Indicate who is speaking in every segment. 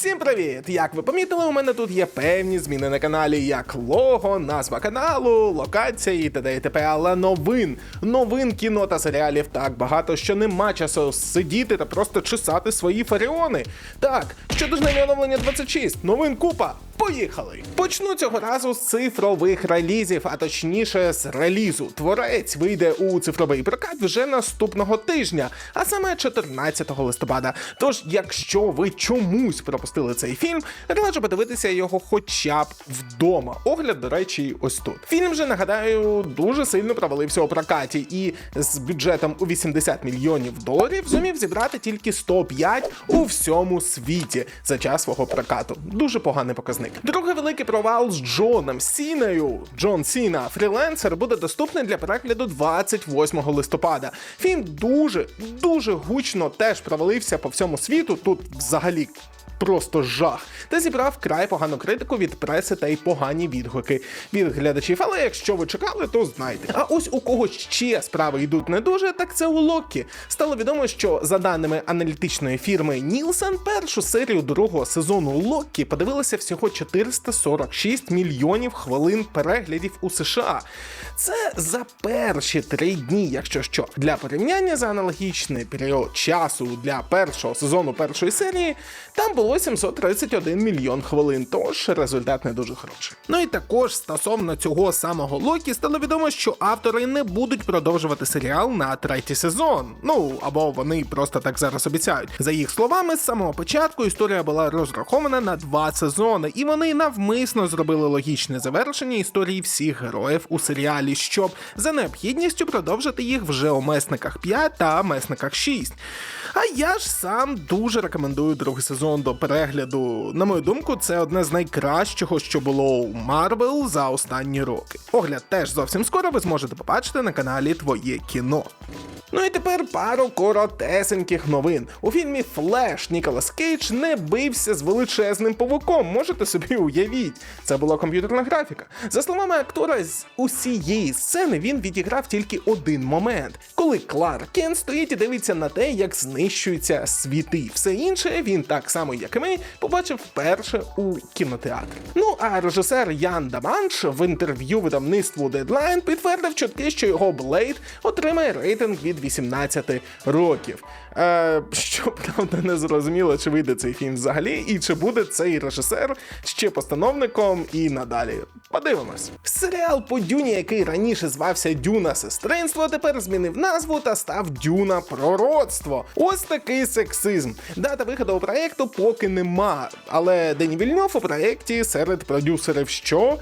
Speaker 1: Всім привіт! Як ви помітили, у мене тут є певні зміни на каналі, як лого, назва каналу, локація і т.д. і т.п. Але новин, новин кіно та серіалів так багато, що нема часу сидіти та просто чесати свої фаріони. Так, щодо ж оновлення 26, новин купа. Поїхали! Почну цього разу з цифрових релізів, а точніше з релізу. Творець вийде у цифровий прокат вже наступного тижня, а саме 14 листопада. Тож, якщо ви чомусь пропустили цей фільм, раджу подивитися його хоча б вдома. Огляд, до речі, ось тут. Фільм же нагадаю дуже сильно провалився у прокаті, і з бюджетом у 80 мільйонів доларів зумів зібрати тільки 105 у всьому світі за час свого прокату. Дуже поганий показник. Другий великий провал з Джоном Сіною. Джон Сіна, фріленсер, буде доступний для перегляду 28 листопада. Фільм дуже дуже гучно теж провалився по всьому світу. Тут взагалі. Просто жах, та зібрав край погану критику від преси та й погані відгуки від глядачів. Але якщо ви чекали, то знайте. А ось у кого ще справи йдуть не дуже, так це у Локі. Стало відомо, що за даними аналітичної фірми Нілсен, першу серію другого сезону Локі подивилося всього 446 мільйонів хвилин переглядів у США. Це за перші три дні, якщо що. Для порівняння за аналогічний період часу для першого сезону першої серії там було 731 мільйон хвилин, тож результат не дуже хороший. Ну і також стосовно цього самого Локі стало відомо, що автори не будуть продовжувати серіал на третій сезон. Ну або вони просто так зараз обіцяють. За їх словами, з самого початку історія була розрахована на два сезони, і вони навмисно зробили логічне завершення історії всіх героїв у серіалі, щоб за необхідністю продовжити їх вже у месниках 5 та месниках 6. А я ж сам дуже рекомендую другий сезон до перегляду. На мою думку, це одне з найкращого, що було у Марвел за останні роки. Огляд теж зовсім скоро ви зможете побачити на каналі Твоє кіно. Ну і тепер пару коротесеньких новин. У фільмі Флеш Ніколас Кейдж не бився з величезним павуком. Можете собі уявіть. Це була комп'ютерна графіка. За словами актора, з усієї сцени він відіграв тільки один момент, коли Кларк Кен стоїть і дивиться на те, як знищуються світи. Все інше він так само, як і побачив вперше у кінотеатрі. Ну а режисер Ян Даманш в інтерв'ю видавництву Deadline підтвердив чутки, що його Блейд отримає рейтинг від 18 років. Е, що правда не зрозуміло, чи вийде цей фільм взагалі, і чи буде цей режисер ще постановником і надалі. Подивимось. Серіал по Дюні, який раніше звався Дюна Сестринство, тепер змінив назву та став Дюна Пророцтво. Ось такий сексизм. Дата виходу у проєкту поки нема, але Дені Вільньов у проєкті серед продюсерів що.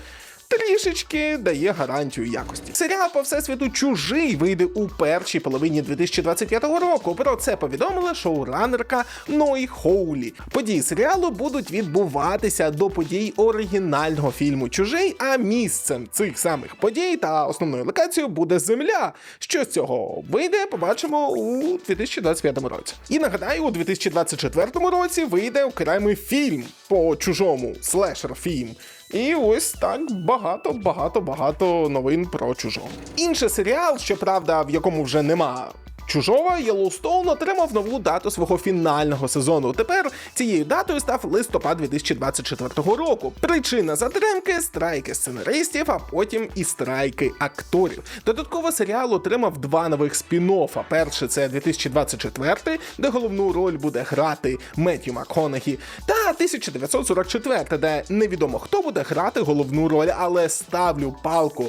Speaker 1: Трішечки дає гарантію якості. Серіал по всесвіту чужий вийде у першій половині 2025 року. Про це повідомила шоуранерка Ной Хоулі. Події серіалу будуть відбуватися до подій оригінального фільму Чужий, а місцем цих самих подій та основною локацією буде земля. Що з цього вийде, побачимо у 2025 році. І нагадаю, у 2024 році вийде окремий фільм по чужому слешер фільм. І ось так багато, багато, багато новин про чужого. Інший серіал, щоправда, в якому вже нема. Чужого Yellowstone отримав нову дату свого фінального сезону. Тепер цією датою став листопад 2024 року. Причина затримки страйки сценаристів, а потім і страйки акторів. Додатково серіал отримав два нових спін-оффа. Перший це 2024, де головну роль буде грати Меттью МакКонахі, та 1944, де невідомо хто буде грати головну роль, але ставлю палку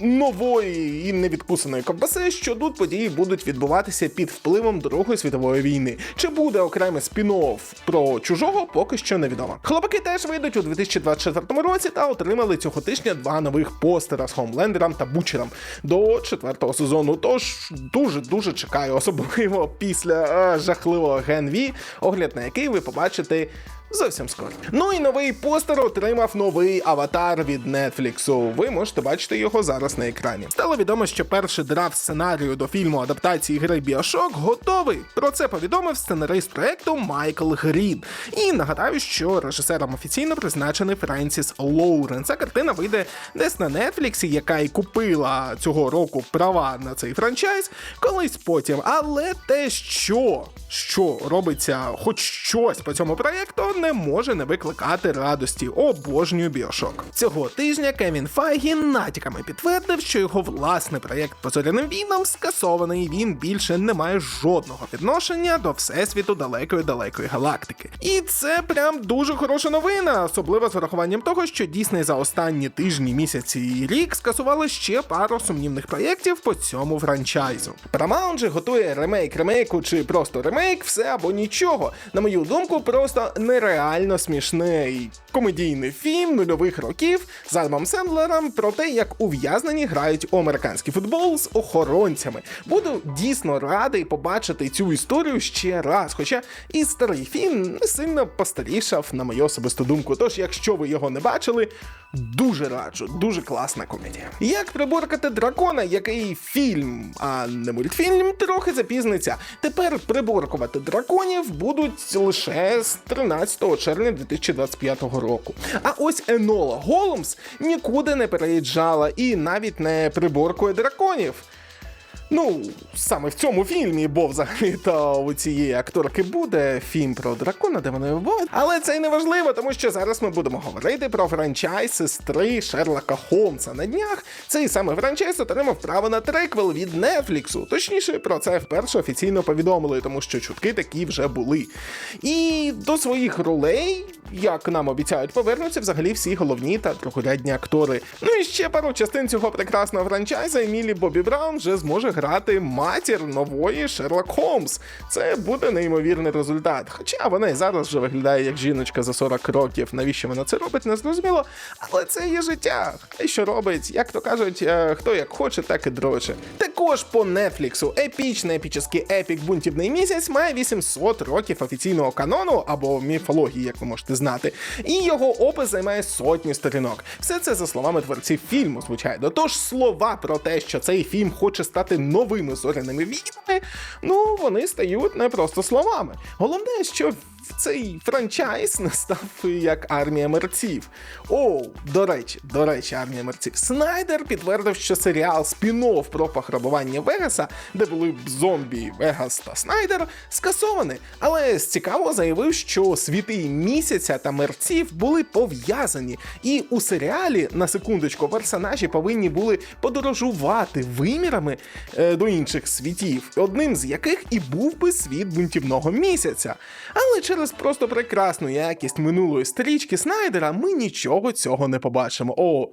Speaker 1: нової і невідкусаної ковбаси, що тут події будуть відбуватися під впливом Другої світової війни. Чи буде окремий спін-офф про чужого, поки що невідомо. Хлопаки теж вийдуть у 2024 році та отримали цього тижня два нових постера з Хомлендером та Бучером до четвертого сезону. Тож дуже дуже чекаю, особливо після е, жахливого Ген Ві, огляд на який ви побачите Зовсім скоро. Ну і новий постер отримав новий аватар від Netflix. Ви можете бачити його зараз на екрані. Стало відомо, що перший драфт сценарію до фільму адаптації гри Bioshock готовий. Про це повідомив сценарист проекту Майкл Грін. І нагадаю, що режисером офіційно призначений Френсіс Лоурен. Ця картина вийде десь на Netflix, яка й купила цього року права на цей франчайз, колись потім. Але те, що, що робиться, хоч щось по цьому проєкту, не може не викликати радості. Обожнюю біошок. Цього тижня Кевін Файгі натяками підтвердив, що його власний проєкт по зоряним війнам скасований. Він більше не має жодного відношення до всесвіту далекої далекої галактики. І це прям дуже хороша новина, особливо з врахуванням того, що Дісней за останні тижні, місяці і рік скасували ще пару сумнівних проєктів по цьому франчайзу. Paramount же готує ремейк ремейку чи просто ремейк, все або нічого. На мою думку, просто нереально смішний комедійний фільм нульових років з Адамом Сендлером про те, як ув'язнені грають у американський футбол з охоронцями. Буду дійсно радий побачити цю історію ще раз. Хоча і старий фільм не сильно постарішав, на мою особисту думку. Тож, якщо ви його не бачили, дуже раджу, дуже класна комедія. Як приборкати дракона, який фільм, а не мультфільм, трохи запізниться. Тепер приборкувати драконів будуть лише з 13 червня 2025 року. А ось Енола Голмс нікуди не переїжджала і навіть не приборкує драконів. Ну, саме в цьому фільмі, бо взагалі-то у цієї акторки буде фільм про дракона, де вони вбивають. Але це й не важливо, тому що зараз ми будемо говорити про франчайз сестри Шерлока Холмса. На днях цей саме франчайз отримав право на треквел від Нетфліксу. Точніше, про це вперше офіційно повідомили, тому що чутки такі вже були. І до своїх ролей, як нам обіцяють, повернуться взагалі всі головні та другорядні актори. Ну і ще пару частин цього прекрасного франчайза Емілі Бобі Браун вже зможе грати матір нової Шерлок Холмс. Це буде неймовірний результат. Хоча вона і зараз вже виглядає як жіночка за 40 років. Навіщо вона це робить, не зрозуміло. Але це є життя. І що робить, як то кажуть, е, хто як хоче, так і дроче. Також по Нетфліксу епічний епічний епік бунтівний місяць має 800 років офіційного канону або міфології, як ви можете знати. І його опис займає сотні сторінок. Все це за словами творців фільму, звичайно. Тож слова про те, що цей фільм хоче стати новими зоряними війнами, ну вони стають не просто словами. Головне, що цей франчайз не став як армія мерців. О, до речі, до речі, армія мерців. Снайдер підтвердив, що серіал спін-офф про пограбування Вегаса, де були б зомбі Вегас та Снайдер, скасований. Але цікаво заявив, що світи місяця та мерців були пов'язані, і у серіалі на секундочку персонажі повинні були подорожувати вимірами е, до інших світів, одним з яких і був би світ бунтівного місяця. Але через просто прекрасну якість минулої стрічки Снайдера ми нічого цього не побачимо. О,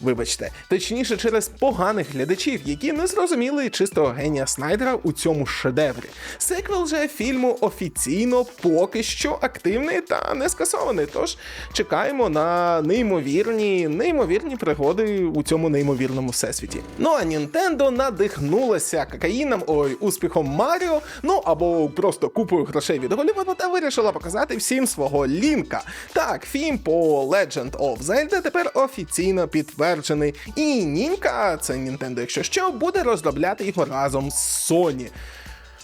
Speaker 1: Вибачте, точніше, через поганих глядачів, які не зрозуміли чистого генія Снайдера у цьому шедеврі. Секвел же фільму офіційно поки що активний та не скасований. Тож чекаємо на неймовірні, неймовірні пригоди у цьому неймовірному всесвіті. Ну а Нінтендо надихнулася кокаїном, ой, успіхом Маріо, ну або просто купою грошей від Голлівуду та вирішила показати всім свого лінка. Так, фільм по Legend of Zelda тепер офіційно підтверджений. І Німка, це Nintendo, якщо що, буде розробляти його разом з Sony.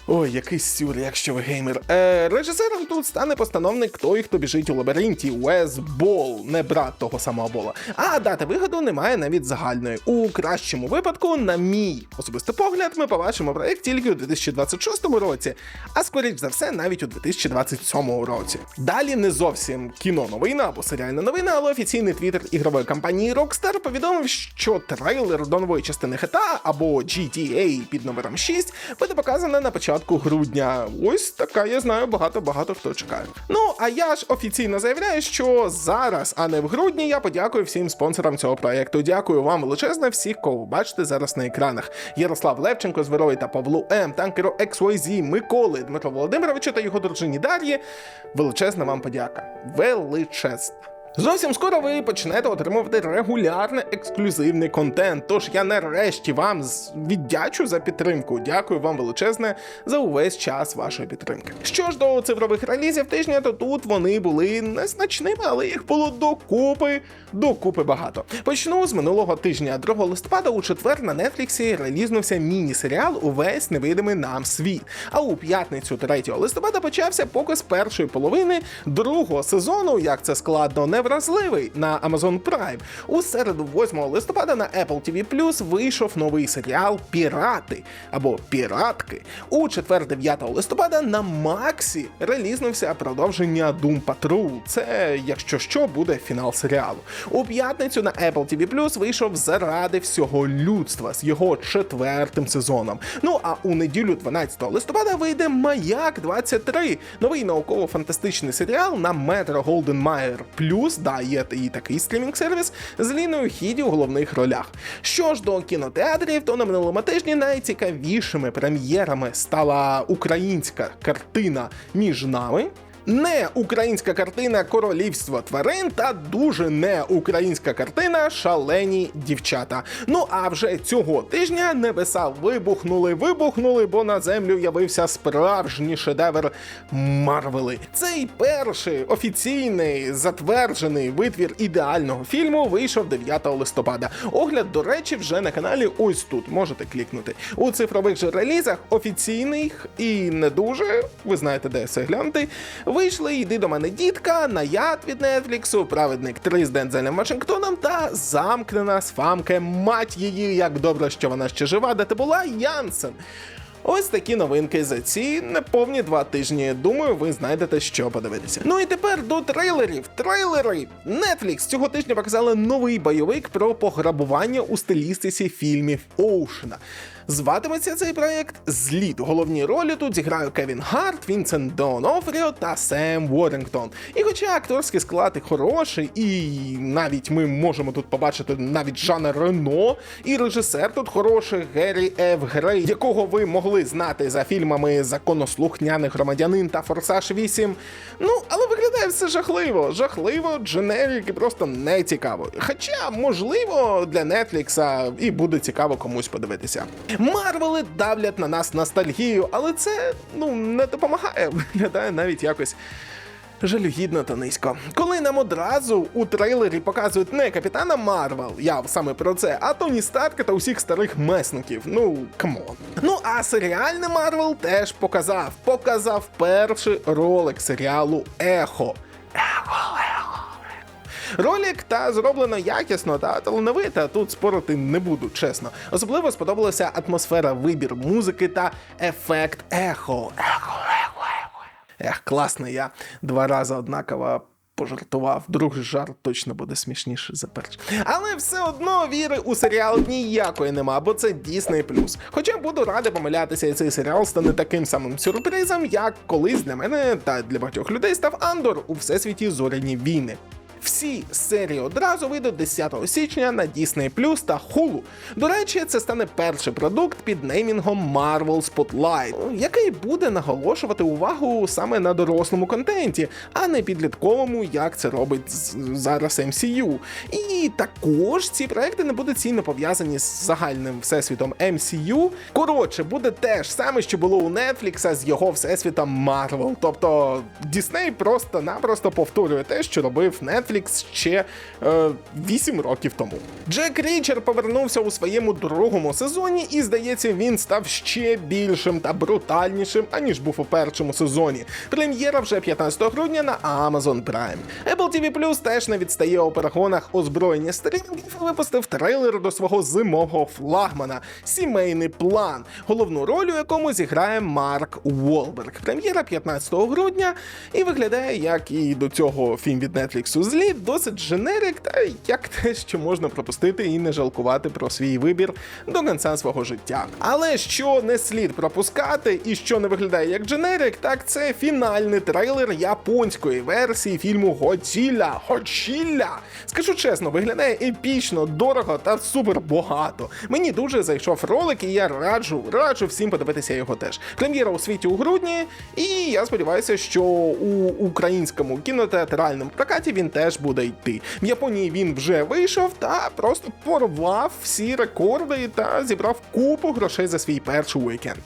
Speaker 1: Ой, який сюр, якщо ви геймер. Е, режисером тут стане постановник той, хто біжить у лабіринті Уез Бол, не брат того самого бола. А дати виходу немає навіть загальної. У кращому випадку, на мій особистий погляд, ми побачимо проект тільки у 2026 році, а скоріш за все, навіть у 2027 році. Далі не зовсім кіно новина або серіальна новина, але офіційний твіттер ігрової компанії Rockstar повідомив, що трейлер до нової частини GTA або GTA під номером 6 буде показано на початку початку грудня. Ось така, я знаю, багато-багато хто чекає. Ну, а я ж офіційно заявляю, що зараз, а не в грудні, я подякую всім спонсорам цього проекту. Дякую вам величезне всіх, кого бачите зараз на екранах. Ярослав Левченко, Зверой та Павлу М, танкеру XYZ, Миколи, Дмитро Володимировичу та його дружині Дар'ї. Величезна вам подяка. Величезна. Зовсім скоро ви почнете отримувати регулярний ексклюзивний контент. Тож я нарешті вам віддячу за підтримку. Дякую вам величезне за увесь час вашої підтримки. Що ж до цифрових релізів тижня, то тут вони були незначними, але їх було докупи, докупи багато. Почну з минулого тижня, 2 листопада, у четвер на Нетфліксі релізнувся міні-серіал Увесь невидимий нам світ. А у п'ятницю 3 листопада почався показ першої половини другого сезону. Як це складно не вразливий на Amazon Prime. У середу, 8 листопада, на Apple TV Plus вийшов новий серіал Пірати або Піратки. У четвер, 9 листопада, на Максі релізнувся продовження Doom Patrol. Це, якщо що, буде фінал серіалу. У п'ятницю на Apple TV Plus вийшов заради всього людства з його четвертим сезоном. Ну а у неділю, 12 листопада, вийде Маяк 23, новий науково-фантастичний серіал на Метро Голден Майер Плюс, да, є і такий стрімінг-сервіс з Ліною Хіді у головних ролях. Що ж до кінотеатрів, то на минулому тижні найцікавішими прем'єрами стала українська картина між нами. Не українська картина Королівство тварин та дуже не українська картина Шалені дівчата. Ну а вже цього тижня небеса вибухнули, вибухнули, бо на землю явився справжній шедевр Марвели. Цей перший офіційний затверджений витвір ідеального фільму вийшов 9 листопада. Огляд, до речі, вже на каналі. Ось тут можете клікнути. У цифрових же релізах офіційних і не дуже. Ви знаєте, де все глянути. Вийшли Йди до мене дітка, Наяд від Нетфліксу, Праведник 3 з Дензелем Вашингтоном та замкнена з фамки мать її, як добре, що вона ще жива, де ти була, Янсен. Ось такі новинки за ці неповні два тижні. Думаю, ви знайдете що подивитися. Ну і тепер до трейлерів. Трейлери! Netflix цього тижня показали новий бойовик про пограбування у стилістиці фільмів Оушена. Зватиметься цей проєкт Зліт. Головні ролі тут зіграють Кевін Гарт, Вінсент Донофріо та Сем Уоррингтон. І хоча акторський склад і хороший, і навіть ми можемо тут побачити навіть Жана Рено, і режисер тут хороший Геррі Еф Грей, якого ви могли знати за фільмами Законослухняний громадянин та Форсаж 8. Ну, але виглядає все жахливо. Жахливо, дженерік і просто не цікаво. Хоча, можливо, для Нетфлікса і буде цікаво комусь подивитися. Марвели давлять на нас ностальгію, але це ну не допомагає. Виглядає навіть якось. Жалюгідно та низько. Коли нам одразу у трейлері показують не капітана Марвел, я саме про це, а Тоні Старка та усіх старих месників. Ну камон. Ну а серіальний Марвел теж показав. Показав перший ролик серіалу Ехо. Ехо, ехо. Ролик та зроблено якісно та талановито, тут спорити не буду, чесно. Особливо сподобалася атмосфера, вибір музики та ефект ехо. Ехо, ехо, ехо. Ех, класно, я два рази однаково. Пожартував, другий жарт точно буде смішніше за перший. Але все одно віри у серіал ніякої нема, бо це Disney+. Хоча буду радий помилятися, і цей серіал стане таким самим сюрпризом, як колись для мене та для багатьох людей став Андор у всесвіті зоряні війни. Всі серії одразу вийдуть 10 січня на Disney Plus та Hulu. До речі, це стане перший продукт під неймінгом Marvel Spotlight, який буде наголошувати увагу саме на дорослому контенті, а не підлітковому, як це робить зараз MCU. І також ці проекти не будуть сильно пов'язані з загальним всесвітом MCU. Коротше, буде те ж саме, що було у Netflix з його всесвітом Marvel. Тобто Disney просто-напросто повторює те, що робив Netflix ще е, 8 років тому. Джек Річер повернувся у своєму другому сезоні, і здається, він став ще більшим та брутальнішим, аніж був у першому сезоні. Прем'єра вже 15 грудня на Amazon Prime. Apple TV Plus теж не відстає у перегонах озброєння стрімінгів і випустив трейлер до свого зимового флагмана Сімейний план, головну роль у якому зіграє Марк Уолберг. Прем'єра 15 грудня і виглядає як і до цього фільм від Netflix злі, досить дженерик, та як те, що можна пропустити і не жалкувати про свій вибір до кінця свого життя. Але що не слід пропускати і що не виглядає як дженерик, так це фінальний трейлер японської версії фільму Годзілля. Годзілля! Скажу чесно, виглядає епічно, дорого та супер багато. Мені дуже зайшов ролик, і я раджу, раджу всім подивитися його теж. Прем'єра у світі у грудні, і я сподіваюся, що у українському кінотеатральному прокаті він теж буде йти. В Японії він вже вийшов та просто порвав всі рекорди та зібрав купу грошей за свій перший уікенд.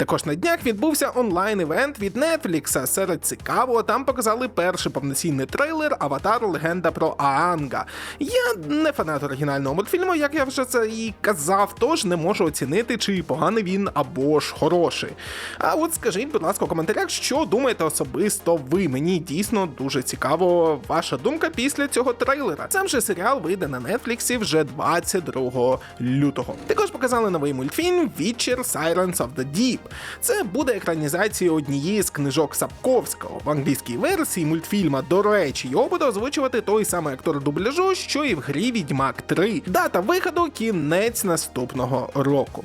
Speaker 1: Також на днях відбувся онлайн-івент від Netflix. Серед цікавого там показали перший повноцінний трейлер Аватар Легенда про Аанга. Я не фанат оригінального мультфільму, як я вже це і казав, тож не можу оцінити, чи поганий він або ж хороший. А от скажіть, будь ласка, у коментарях, що думаєте особисто ви. Мені дійсно дуже цікаво ваша думка після цього трейлера. Сам же серіал вийде на Нетфліксі вже 22 лютого. Також показали новий мультфільм Witcher Silence of the Deep. Це буде екранізація однієї з книжок Сапковського. В англійській версії мультфільма, до речі, його буде озвучувати той самий актор дубляжу, що і в грі Відьмак 3. Дата виходу кінець наступного року.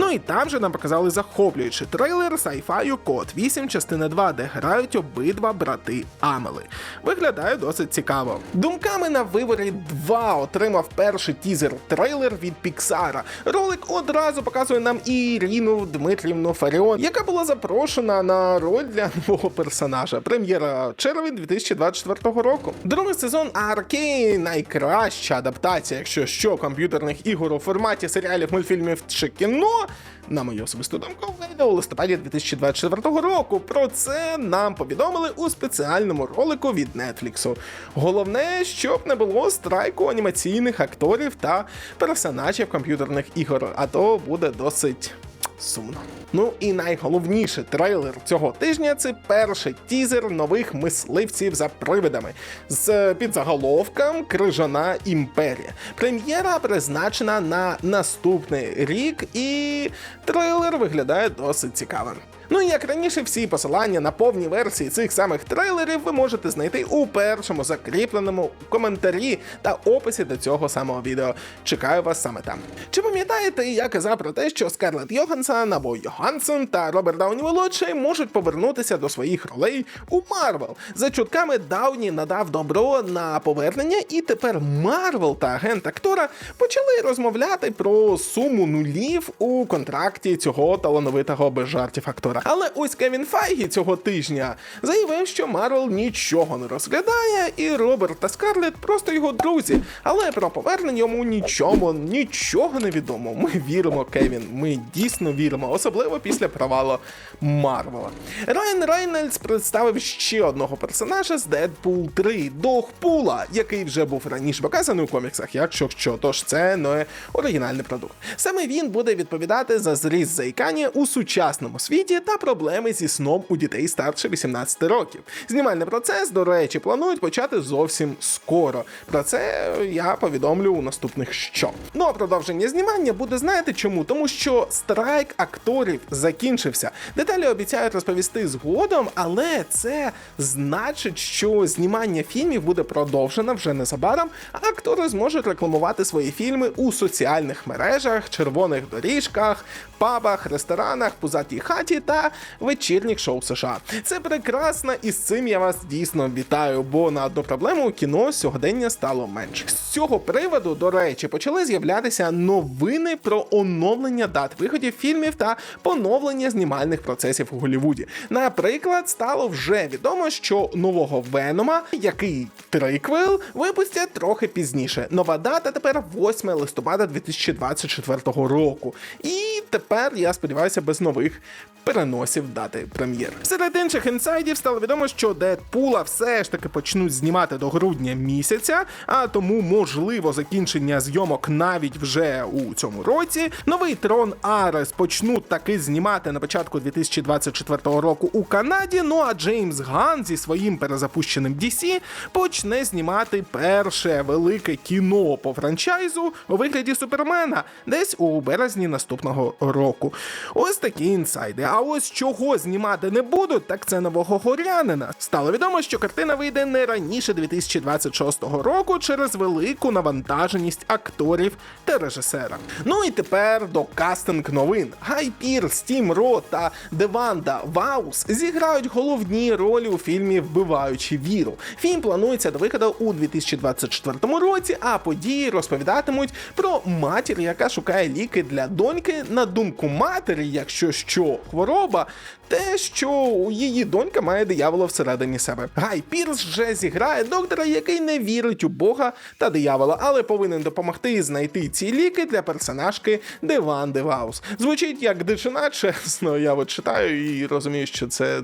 Speaker 1: Ну і там же нам показали захоплюючий трейлер Sci-Fi Код 8 частина 2, де грають обидва брати Амели. Виглядає досить цікаво. Думками на виворі 2 отримав перший тізер трейлер від Піксара. Ролик одразу показує нам Ірину Дмитрівну Фаріон, яка була запрошена на роль для нового персонажа. Прем'єра червень 2024 року. Другий сезон Аркейн найкраща адаптація, якщо що, комп'ютерних ігор у форматі серіалів, мультфільмів чи кіно. На мою особисту думку, вийде у листопаді 2024 року. Про це нам повідомили у спеціальному ролику від Netflix. Головне, щоб не було страйку анімаційних акторів та персонажів комп'ютерних ігор, а то буде досить. Сумно. Ну і найголовніше трейлер цього тижня це перший тізер нових мисливців за привидами з підзаголовком Крижана імперія. Прем'єра призначена на наступний рік, і трейлер виглядає досить цікавим. Ну і як раніше, всі посилання на повні версії цих самих трейлерів ви можете знайти у першому закріпленому коментарі та описі до цього самого відео. Чекаю вас саме там. Чи пам'ятаєте, я казав про те, що Скарлетт Йоханссон або Йоханссон та Роберт Дауні молодший можуть повернутися до своїх ролей у Марвел? За чутками Дауні надав добро на повернення, і тепер Марвел та агент актора почали розмовляти про суму нулів у контракті цього талановитого без жартів актора. Але ось Кевін Файгі цього тижня заявив, що Марвел нічого не розглядає, і Роберт та Скарлетт просто його друзі. Але про повернення йому нічого, нічого не відомо. Ми віримо, Кевін. Ми дійсно віримо, особливо після провалу Марвела. Райан Рейнольдс представив ще одного персонажа з Deadpool 3 Догпула, який вже був раніше показаний у коміксах, якщо що, тож це не оригінальний продукт. Саме він буде відповідати за зріст заїкання у сучасному світі та проблеми зі сном у дітей старше 18 років. Знімальний процес, до речі, планують почати зовсім скоро. Про це я повідомлю у наступних що. Ну а продовження знімання буде знаєте чому? Тому що страйк акторів закінчився. Деталі обіцяють розповісти згодом, але це значить, що знімання фільмів буде продовжено вже незабаром, а актори зможуть рекламувати свої фільми у соціальних мережах, червоних доріжках, пабах, ресторанах, пузатій хаті та вечірніх шоу США. Це прекрасно, і з цим я вас дійсно вітаю, бо на одну проблему кіно сьогодення стало менше. З цього приводу, до речі, почали з'являтися новини про оновлення дат виходів фільмів та поновлення знімальних процесів у Голлівуді. Наприклад, стало вже відомо, що нового Венома, який триквел, випустять трохи пізніше. Нова дата тепер 8 листопада 2024 року. І тепер я сподіваюся без нових переносів дати прем'єр. Серед інших інсайдів стало відомо, що Дедпула все ж таки почнуть знімати до грудня місяця, а тому можливо закінчення зйомок навіть вже у цьому році. Новий трон Арес почнуть таки знімати на початку 2024 року у Канаді. Ну а Джеймс Ган зі своїм перезапущеним DC почне знімати перше велике кіно по франчайзу у вигляді Супермена десь у березні наступного року. Ось такі інсайди. А ось чого знімати не будуть, так це нового горянина. Стало відомо, що картина вийде не раніше 2026 року через велику навантаженість акторів та режисера. Ну і тепер до кастинг новин. Гай Пірс, Тім Ро та Деванда Ваус зіграють головні ролі у фільмі Вбиваючи віру. Фільм планується до виходу у 2024 році, а події розповідатимуть про матір, яка шукає ліки для доньки. На думку матері, якщо що хвороба хвороба, те, що її донька має диявола всередині себе. Гай Пірс вже зіграє доктора, який не вірить у Бога та диявола, але повинен допомогти знайти ці ліки для персонажки Диван Деваус. Звучить як дичина, чесно, я от читаю і розумію, що це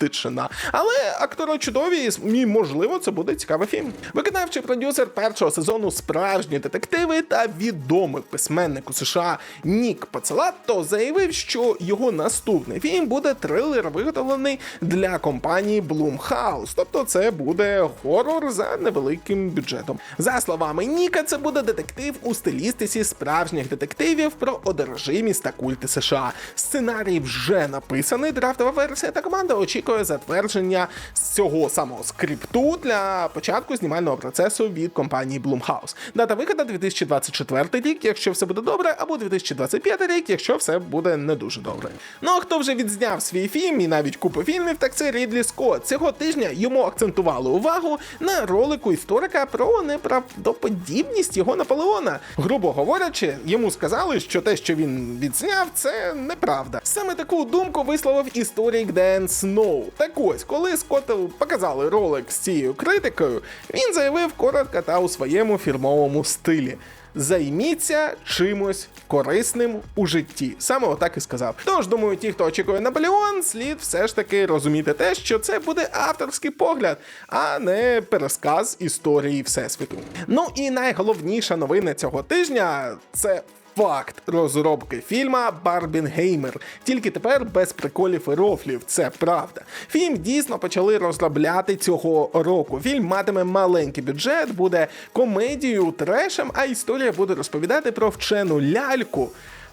Speaker 1: дичина. Але актори чудові, і можливо, це буде цікавий фільм. Виконавчий продюсер першого сезону справжні детективи та відомий письменник у США Нік Пацелатто заявив, що його наступний фільм буде трилер, виготовлений для компанії Blumhouse. Тобто це буде хорор за невеликим бюджетом. За словами Ніка, це буде детектив у стилістиці справжніх детективів про одержимість та культи США. Сценарій вже написаний. Драфтова версія та команда очікує затвердження з цього самого скрипту для початку знімального процесу від компанії Blumhouse. Дата виходу 2024 рік, якщо все буде добре, або 2025 рік, якщо все буде не дуже добре. Ну а хто вже відзняв свій фільм і навіть купу фільмів, так це Рідлі Скотт. Цього тижня йому акцентували увагу на ролику історика про неправдоподібність його Наполеона. Грубо говорячи, йому сказали, що те, що він відзняв, це неправда. Саме таку думку висловив історик Ден Сноу. Так ось, коли Скотту показали ролик з цією критикою, він заявив коротко та у своєму фірмовому стилі. Займіться чимось корисним у житті. Саме отак і сказав. Тож, думаю, ті, хто очікує Наполеон, слід все ж таки розуміти те, що це буде авторський погляд, а не пересказ історії Всесвіту. Ну і найголовніша новина цього тижня це. Факт розробки фільма Барбінгеймер. Тільки тепер без приколів і рофлів. Це правда. Фільм дійсно почали розробляти цього року. Фільм матиме маленький бюджет, буде комедією, трешем, а історія буде розповідати про вчену ляльку.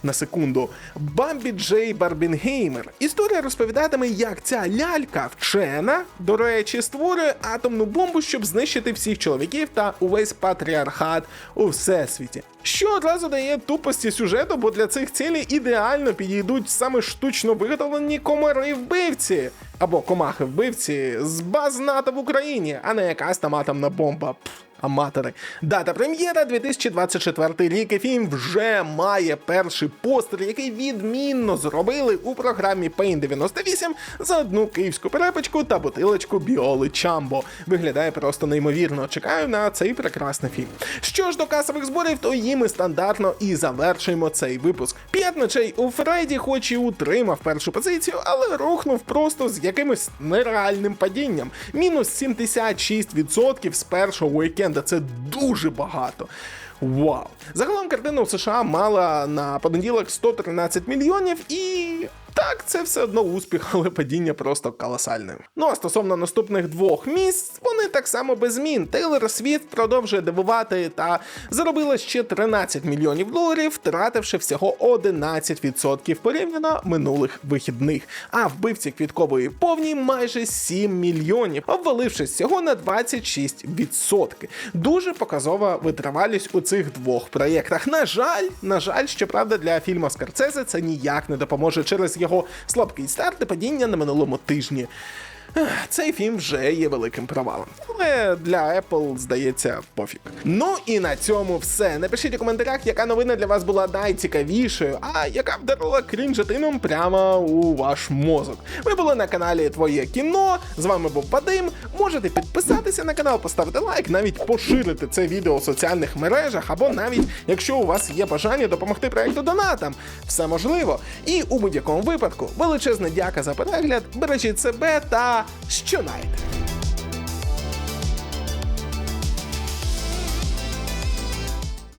Speaker 1: На секунду, Бамбі Джей Барбінгеймер. Історія розповідатиме, як ця лялька вчена, до речі, створює атомну бомбу, щоб знищити всіх чоловіків та увесь патріархат у всесвіті. Що одразу дає тупості сюжету, бо для цих цілей ідеально підійдуть саме штучно виготовлені комари вбивці або комахи вбивці з баз НАТО в Україні, а не якась там атомна бомба. Пф. Аматори. Дата прем'єра 2024 рік. і Фільм вже має перший постер, який відмінно зробили у програмі Pain 98 за одну київську перепечку та бутилочку Біоли Чамбо. Виглядає просто неймовірно. Чекаю на цей прекрасний фільм. Що ж до касових зборів, то їм і стандартно і завершуємо цей випуск. П'ять у Фредді, хоч і утримав першу позицію, але рухнув просто з якимось нереальним падінням. Мінус 76% з першого уікенда. Це дуже багато. Вау! Загалом картина у США мала на понеділок 113 мільйонів і. Так, це все одно успіх, але падіння просто колосальне. Ну а стосовно наступних двох місць, вони так само без змін. Тейлор Свіфт продовжує дивувати та заробила ще 13 мільйонів доларів, втративши всього 11% порівняно минулих вихідних. А вбивці квіткової повні майже 7 мільйонів, обвалившись всього на 26%. Дуже показова витривалість у цих двох проєктах. На жаль, на жаль, щоправда, для фільму Скорцезе це ніяк не допоможе через його слабкий старт і падіння на минулому тижні. Цей фільм вже є великим провалом. Але для Apple, здається, пофіг. Ну і на цьому все. Напишіть у коментарях, яка новина для вас була найцікавішою, а яка вдарила крінжатином прямо у ваш мозок. Ви були на каналі Твоє кіно. З вами був Вадим. Можете підписатися на канал, поставити лайк, навіть поширити це відео у соціальних мережах, або навіть, якщо у вас є бажання допомогти проекту донатам. Все можливо. І у будь-якому випадку величезне дяка за перегляд, бережіть себе та що найде.